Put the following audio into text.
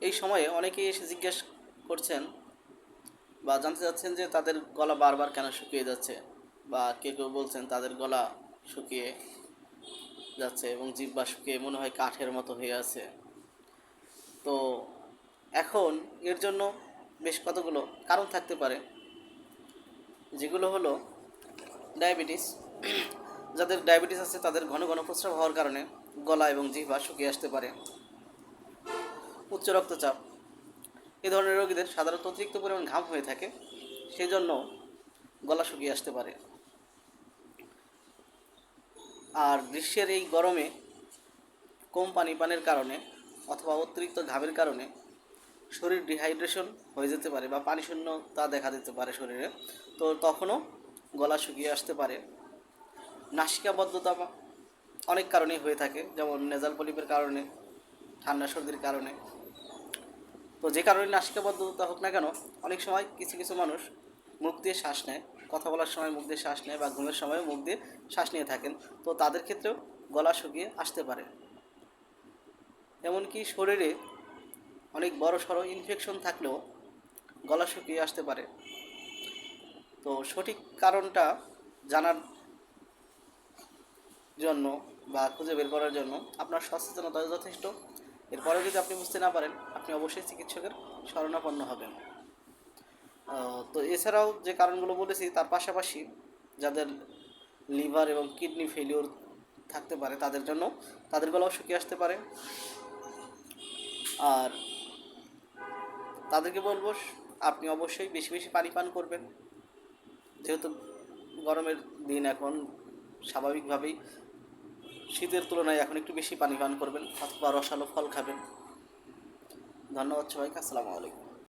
এই সময়ে অনেকেই এসে জিজ্ঞেস করছেন বা জানতে চাচ্ছেন যে তাদের গলা বারবার কেন শুকিয়ে যাচ্ছে বা কেউ কেউ বলছেন তাদের গলা শুকিয়ে যাচ্ছে এবং জিব্বা শুকিয়ে মনে হয় কাঠের মতো হয়ে আছে। তো এখন এর জন্য বেশ কতগুলো কারণ থাকতে পারে, যেগুলো হলো ডায়াবেটিস। যাদের ডায়াবেটিস আছে তাদের ঘন ঘন প্রস্রাব হওয়ার কারণে গলা এবং জিহ্বা শুকিয়ে আসতে পারে। উচ্চ রক্তচাপ। এ ধরনের রোগীদের সাধারণত অতিরিক্ত পরিমাণ ঘাম হয়ে থাকে সেই জন্য গলা শুকিয়ে আসতে পারে। আর গ্রীষ্মের এই গরমে কম পানি পানের কারণে অথবা অতিরিক্ত ঘামের কারণে শরীর ডিহাইড্রেশন হয়ে যেতে পারে বা পানি শূন্যতা দেখা দিতে পারে শরীরে। তো তখনও গলা শুকিয়ে আসতে পারে। নাসিকাবদ্ধতা অনেক কারণেই হয়ে থাকে, যেমন নেজাল পলিপের কারণে, ঠান্ডা সর্দির কারণে। তো যে কারণে নাসিকাবদ্ধতা হোক না কেন, অনেক সময় কিছু কিছু মানুষ মুখ দিয়ে শ্বাস নেয়, কথা বলার সময় মুখ দিয়ে শ্বাস নেয় বা ঘুমের সময় মুখ দিয়ে শ্বাস নিয়ে থাকেন, তো তাদের ক্ষেত্রেও গলা শুকিয়ে আসতে পারে। এমনকি শরীরে অনেক বড় সড়ো ইনফেকশন থাকলেও গলা শুকিয়ে আসতে পারে। তো সঠিক কারণটা জানার জন্য বা খুঁজে বের করার জন্য আপনার সচেতনতা যথেষ্ট। এরপরেও যদি আপনি বুঝতে না পারেন, আপনি অবশ্যই চিকিৎসকের শরণাপন্ন হবেন। তো এছাড়াও যে কারণগুলো বলেছি, তার পাশাপাশি যাদের লিভার এবং কিডনি ফেলিওর থাকতে পারে, তাদের জন্য তাদের গলাও শুকিয়ে আসতে পারে। আর তাদেরকে বলব, আপনি অবশ্যই বেশি বেশি পানি পান করবেন। যেহেতু গরমের দিন এখন, স্বাভাবিকভাবেই শীতের তুলনায় এখন একটু বেশি পানি পান করবেন অথবা রসালো ফল খাবেন। ধন্যবাদ সবাইকে, আসসালামু আলাইকুম।